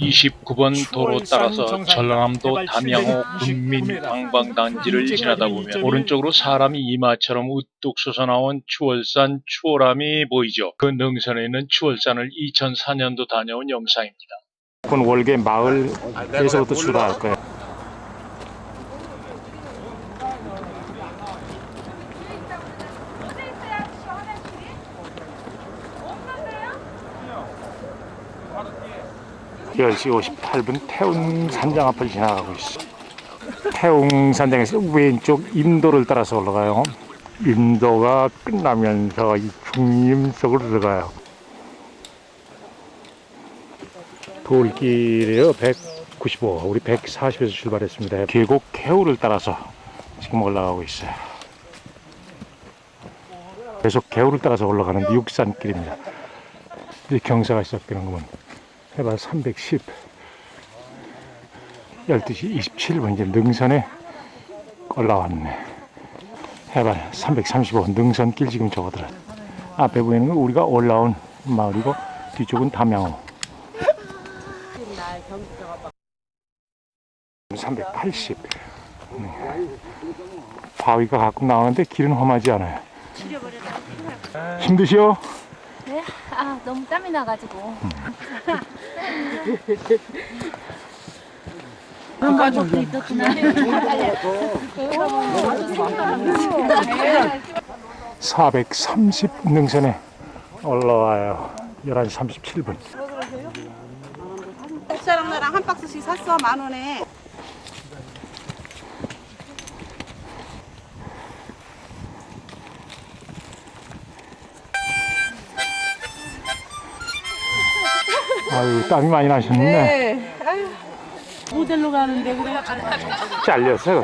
29번 도로 따라서 전라남도 담양호 군민 관광단지를 지나다 보면 오른쪽으로 사람이 이마처럼 우뚝 솟아나온 추월산 추월암이 보이죠. 그 능선에 있는 추월산을 2004년도 다녀온 영상입니다. 군 월계 마을에서부터 출발할 거예요. 열시 58분 태운 산장 앞을 지나가고 있어. 태웅 산장에서 왼쪽 임도를 따라서 올라가요. 임도가 끝나면서 이 중림 속으로 들어가요. 돌길이에요. 195. 우리 140에서 출발했습니다. 계곡 개울을 따라서 지금 올라가고 있어요. 계속 개울을 따라서 올라가는데 육산길입니다. 이제 경사가 시작되는 거면 해발 310. 12시 27분 이제 능선에 올라왔네. 해발 335. 능선길 지금 저거더라. 앞에 보이는 건 우리가 올라온 마을이고 뒤쪽은 담양호. 380. 네. 바위가 가끔 나오는데 길은 험하지 않아요. 힘드시오? 네? 아 너무 땀이 나가지고 그런 방법도 있었구나 430 능선에 올라와요. 11시 37분. 사람 나랑 한 박스씩 샀어 만 원에. 아유, 땀이 많이 나셨네. 네. 아유, 모델로 가는데 그래. 잘렸어요.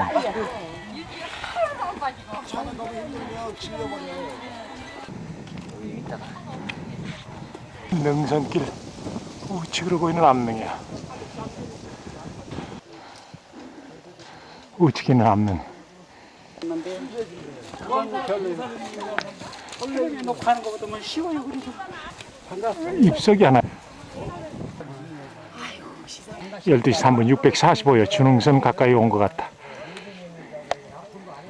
능선길 우측으로 보이는 암릉이야. 우측에 있는 암릉. 입석이 하나. 12시 3분 645여 준흥선 가까이 온 것 같다.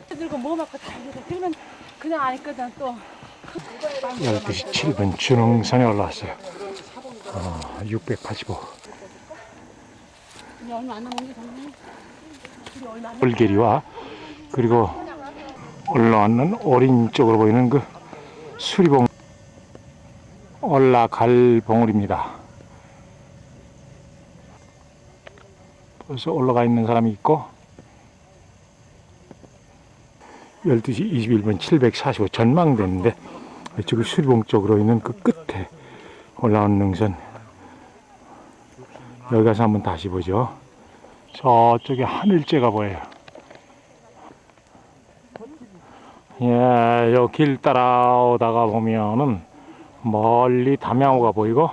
들고 뭐 맞고 다 이래. 그러면 그냥 안 있거든 또. 12시 7분 준흥선에 올라왔어요. 어, 685. 그냥 얼마 안 남은 게 정말. 올계리와 그리고 올라왔는 오른쪽으로 보이는 그 수리봉 올라갈 봉우리입니다. 벌써 올라가 있는 사람이 있고 12시 21분 745 전망대인데 이쪽 수리봉 쪽으로 있는 그 끝에 올라온 능선 여기 가서 한번 다시 보죠. 저쪽에 하늘재가 보여요. 예, 요 길 따라오다가 보면은 멀리 담양호가 보이고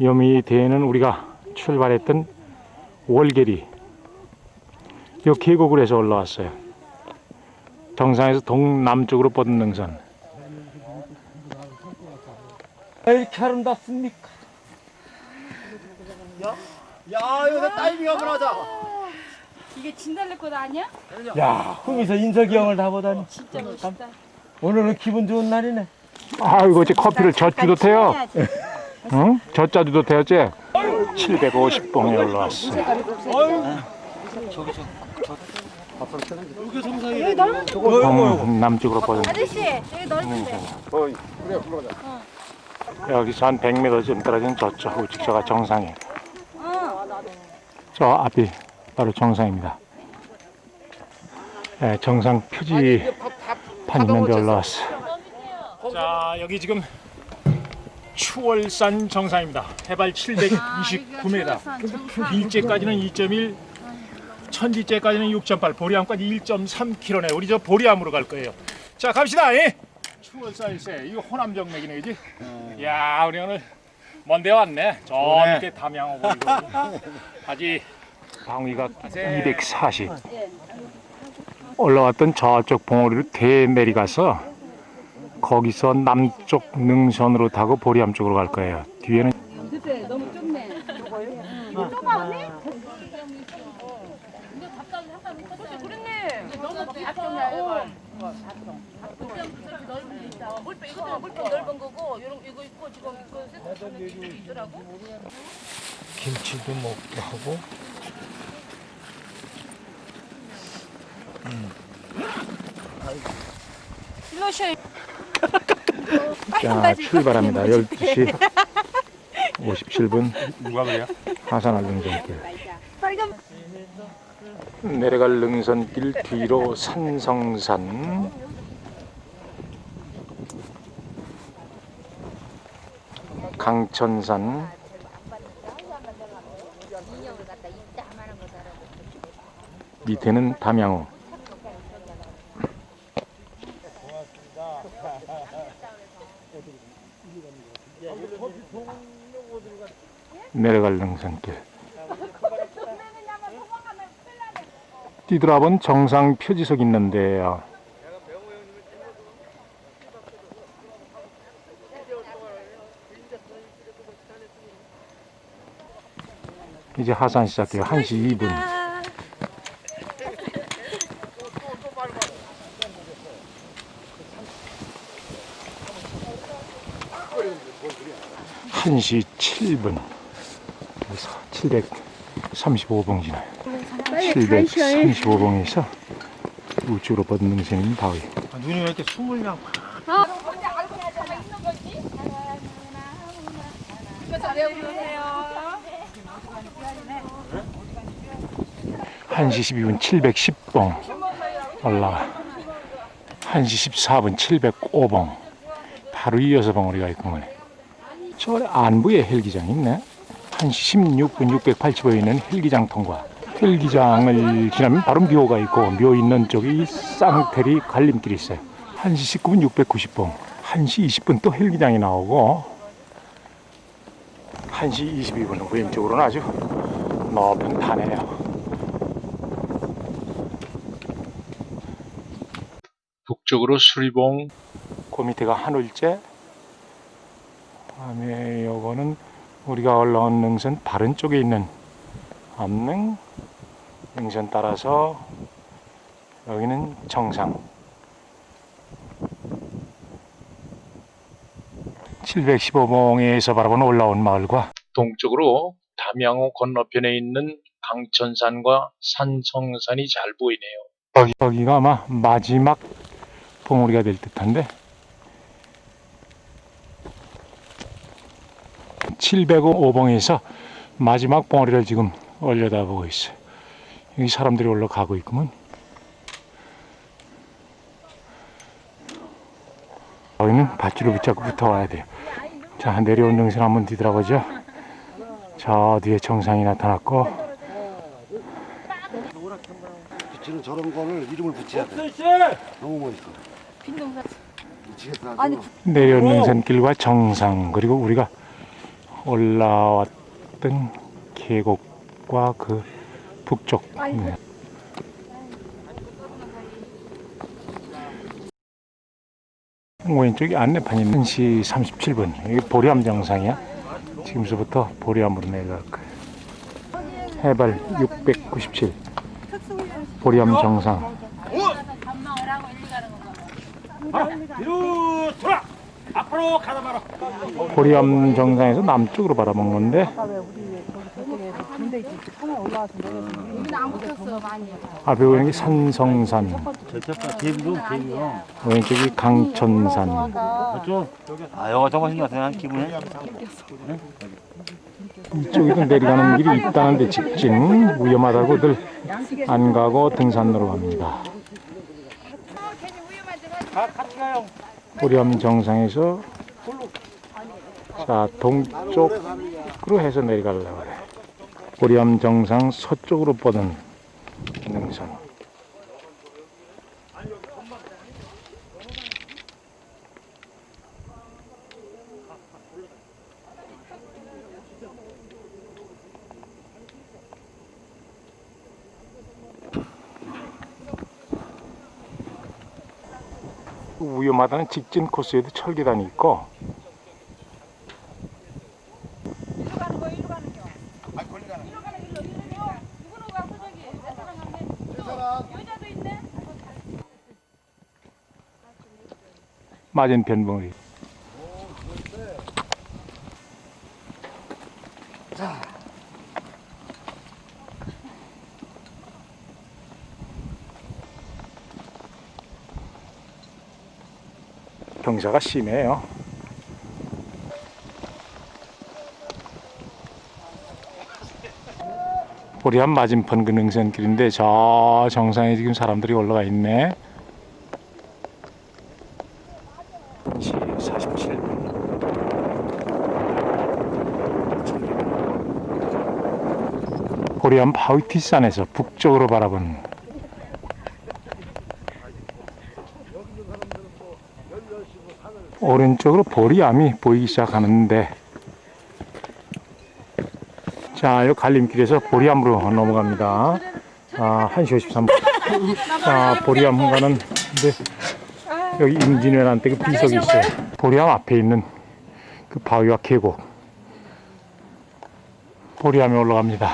요 밑에는 우리가 출발했던 월계리 요 계곡을 해서 올라왔어요. 정상에서 동남쪽으로 뻗은 능선. 왜 이렇게 아름답습니까? 야, 이거 타이밍 한번 하자. 이게 진달래 꽃 아니야? 야, 후미서 인석이 형을 다 보다니. 진짜 멋있다 오늘은 기분 좋은 날이네. 아이고, 이제 커피를 젖주도 돼요. 응? 젖자도 돼요, 쟤. 750봉에 올라왔어. 동 남쪽으로 뻗은 아저씨 여기 넓은데 여기서 한 100m 좀 떨어진 저쪽 우측 저가 정상이에요. 저 앞이 바로 정상입니다. 네, 정상 표지판 있는데 올라왔어. 자, 여기 지금 추월산 정상입니다. 해발 729m. 일제까지는 2.1, 천지째까지는 6.8, 보리암까지 1.3km네. 우리 저 보리암으로 갈 거예요. 자, 갑시다. 예. 추월산일세. 이거 호남정맥이네, 그지? 야, 우리 오늘 먼데 왔네. 저 밑에 담양어 보이고. 아직 방위가 240. 올라왔던 저쪽 봉우리로 대내리가서 거기서 남쪽 능선으로 타고 보리암 쪽으로 갈 거예요. 뒤에는 그때 너무 좁네. 김치도 먹고 하고 자 출발합니다. 12시 57분. 누가 그래요? 하산할 능선길. 내려갈 능선길 뒤로 산성산. 강천산. 밑에는 담양호 내려갈 능선길. 뒤돌아본 정상 표지석 있는데요. 이제 하산 시작해요. 1시 2분 한시 7분. 그래서 735봉 지나요. 735봉에서 우측으로 뻗은 능선인 바위. 눈이 왜 이렇게 스물냥 한시 12분 710봉. 올라가 1시 14분 705봉. 바로 이어서 봉우리가 있구먼 저 안부에 헬기장 있네. 1시 16분 680에 있는 헬기장 통과. 헬기장을 지나면 바로 묘가 있고 묘 있는 쪽에 이 쌍태리 갈림길이 있어요. 1시 19분 690봉 1시 20분 또 헬기장이 나오고 1시 22분 왼쪽으로는 아주 높은 탄이에요. 북쪽으로 수리봉. 그 밑에가 한울제 다음에 요거는 우리가 올라온 능선 바른 쪽에 있는 암릉 능선 따라서 여기는 정상 715봉에서 바라보는 올라온 마을과 동쪽으로 담양호 건너편에 있는 강천산과 산성산이 잘 보이네요. 여기, 여기가 아마 마지막 봉우리가 될 듯한데 705봉에서 마지막 봉우리를 지금 올려다보고 있어요. 여기 사람들이 올라가고 있구먼. 여기는 밧줄을 붙잡고 붙어와야 돼요. 자 내려온 능선 한번 뒤돌아보죠. 저 뒤에 정상이 나타났고 지금 저런 거를 이름을 붙여야 돼. 너무 멋있어. 미치겠다. 아니, 내려온 능선길과 정상 그리고 우리가 올라왔던 계곡과 그 북쪽. 네. 왼쪽에 안내판이 1시 37분 여기 보리암 정상이야. 지금서부터 보리암으로 내려갈 거예요. 해발 697 보리암 정상. 뒤로 돌아 앞으로 가다 말아. 보리암 정상에서 남쪽으로 바라본 건데. 앞에 보이는 게 산성산. 저쪽 대비로 대비로 왼쪽이 강천산 아 영화 정말 신났어 기분에. 이쪽에도 내려가는 길이 있다는데 직진. 위험하다고들 안 가고 등산로로 갑니다 보리암 정상에서 자 동쪽으로 해서 내려가려고 그래. 보리암 정상 서쪽으로 뻗은 능선 위험하다는 직진 코스에도 철계단이 있고 있네. 맞은편 벙어리. 경사가 심해요. 보리한 맞은편 그 능선길인데 저 정상에 지금 사람들이 올라가 있네. 47분. 보리암 바위티산에서 북쪽으로 바라본 오른쪽으로 보리암이 보이기 시작하는데 자, 이 갈림길에서 보리암으로 넘어갑니다. 아, 1시 53분. 자, 보리암 hun가는 네, 여기 임진왜란 때 그 비석이 있어요. 보리암 앞에 있는 그 바위와 계곡. 보리암에 올라갑니다.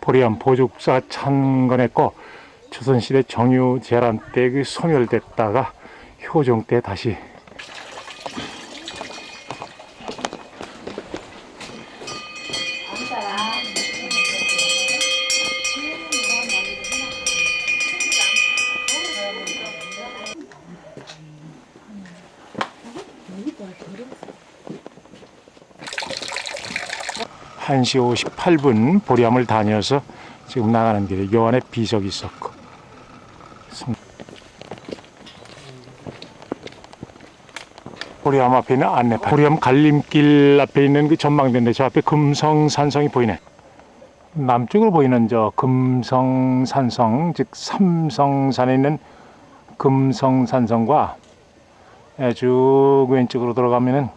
보리암 보죽사 창건했고 조선시대 정유 재란 때 그 소멸됐다가 효종 때 다시 한시 58분 보리암을 다녀서 지금 나가는 길에 요 안에 비석이 있었고 성- 보리암 앞에 있는 안내판 보리암 갈림길 앞에 있는 그 전망대인데 저 앞에 금성산성이 보이네 남쪽으로 보이는 저 금성산성 즉 삼성산에 있는 금성산성과 쭉 왼쪽으로 들어가면은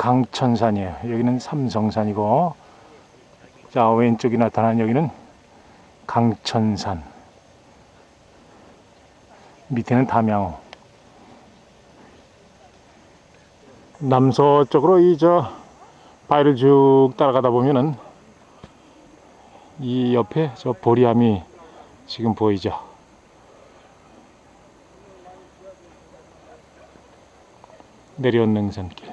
강천산이에요. 여기는 삼성산이고, 자, 왼쪽이 나타난 여기는 강천산. 밑에는 담양호. 남서쪽으로 이 저 바위를 쭉 따라가다 보면은 이 옆에 저 보리암이 지금 보이죠. 내려온 능선길.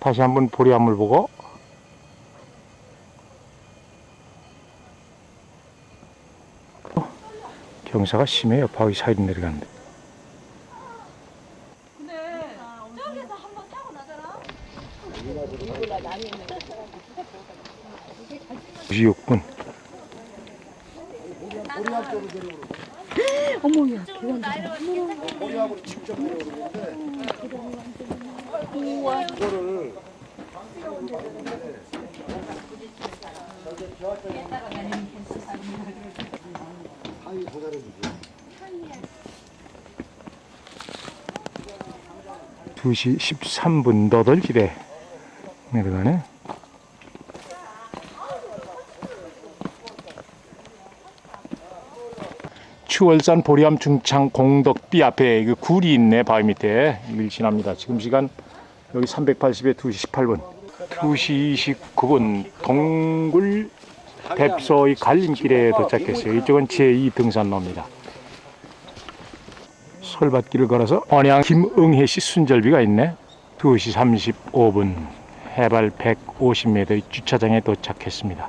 다시 한번 보리암을 보고 경사가 심해요. 바위 사이로 내려가는데. 분 어머야, 계단 머리하고 직접 내려오는데 이거를 2시 13분 8시대. 내려가네 추월산 보리암 중창 공덕비 앞에 그 굴이 있네 바위 밑에. 이걸 지납니다. 지금 시간 여기 380에 2시 18분. 2시 29분 동굴 뎁소의 갈림길에 도착했어요. 이쪽은 제2등산로입니다. 솔밭길을 걸어서 언양 김응혜 씨 순절비가 있네. 2시 35분 해발 150m 주차장에 도착했습니다.